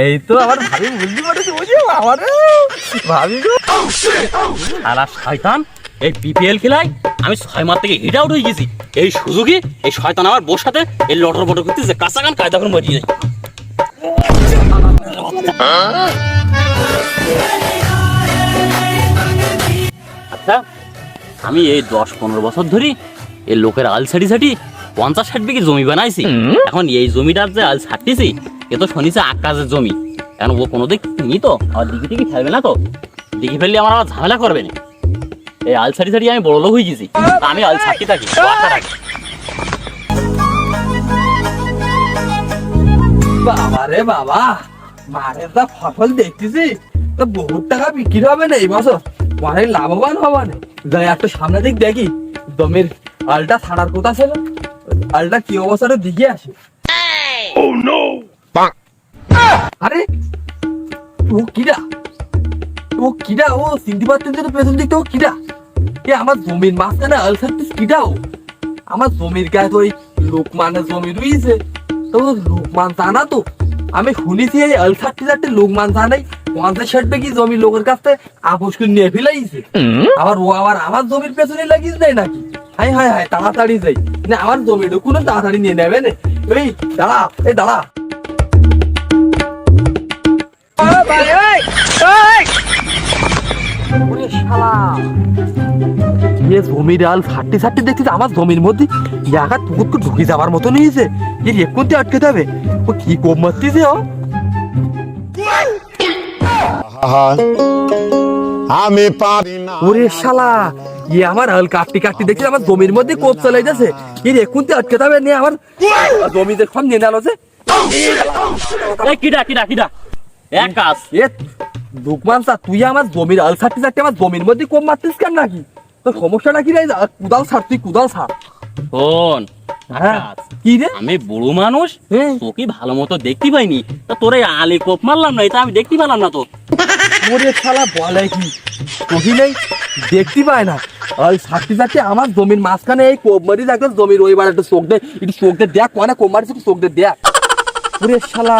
এই তো আমার ভাবি বুঝতে পারছি বুঝে আমার ভাবি গো। শয়তান এই বিপিএল খেলায় আমি ছয় মাস থেকে হিট আউট হয়ে গেছি। এই সুযোগে এই শয়তান আমার বোর সাথে এই লটর বটর করতেছে কাঁচা গান কায়দা করে মরিয়ে যায়। আচ্ছা আমি এই দশ পনেরো বছর ধরে এই লোকের আল ছাটি ছাটি পঞ্চাশ ষাট বিঘে জমি বানাইছি। এখন এই জমিটার যে আল ছাড়তেছি এ তো শুনিছে আকাশের জমি। এখন ও কোনো দিক নি তো আর দিকে দিকে ফেলবে না তো। দিকে ফেললে আমার আবার ঝামেলা করবে না। এই আল ছাড়ি ছাড়ি আমি বড় লোক হয়ে গেছি আমি আল ছাড়তে থাকি। বাবা রে বাবা মাঠের যা ফসল দেখতেছি তো বহুত টাকা বিক্রি হবে না এই বছর। অনেক লাভবান হবা না। যাই একটা সামনে দিক দেখি দমের আলটা ছাড়ার কথা ছিল আলটা কি অবস্থাটা দিকে আসে। আরে ও কিরা ও কিরা ও চিনতে পারতেন তো পেছন দিকটা ও কিরা এ আমার জমির মাঝখানে আল ছাড়তিস কিরা ও? আমার জমির গায়ে তো ওই লোকমানের জমি রয়েছে। তো লোকমান জানা তো? আমি শুনেছি এই লোকমান জানাই পঞ্চাশ ষাট কি জমি লোকের কাছ থেকে আপোষ করে নিয়ে ফেলাইছে। আবার ও আবার আমার জমির পেছনে লাগিস দেয় নাকি? হাই হাই হাই তাড়াতাড়ি যাই। না আমার জমিটা কোনো তাড়াতাড়ি নিয়ে নেবে না। এই দাঁড়া এই দাঁড়া। জমির আল দেখছি আমার জমির মধ্যে তো ঢুকে মতো নিয়েছে এর আটকে যাবে। ও কি কোপ মারতেছে ও? আমি পারি না। ওরে শালা ই আমার আল কাটতে কাটতে দেখছি আমার জমির মধ্যে কোপ চলে যাচ্ছে। এর এক্ষুনতে আটকে যাবে নিয়ে আমার জমিতে সব নিয়ে নালো যে। কিডা কিডা কিডা। এক কাজ। এ দুকমান স্যার তুই আমার জমির আল ছাড়তে ছাড়তে আমার জমির মধ্যে কোপ মারতিস কেন নাকি? তোর সমস্যাটা কি রে? কুদাল ছাড় তুই কুদাল ছাড়। শোন হ্যাঁ কি রে? আমি বড় মানুষ। তোকে ভালো মতো দেখতে পাইনি। তা তোরে আলে কোপ মারলাম না এটা আমি দেখতে পেলাম না তো। ওরে শালা বলে কি? নেই দেখতে পায় না। আমার জমির মাঝখানে এই কোপ মারি দেখো জমির ওই বার একটা চোখ দে একটু চোখ দে দেখ মানে কোপ মারিস একটু চোখ দে দেখ। ওরে শালা।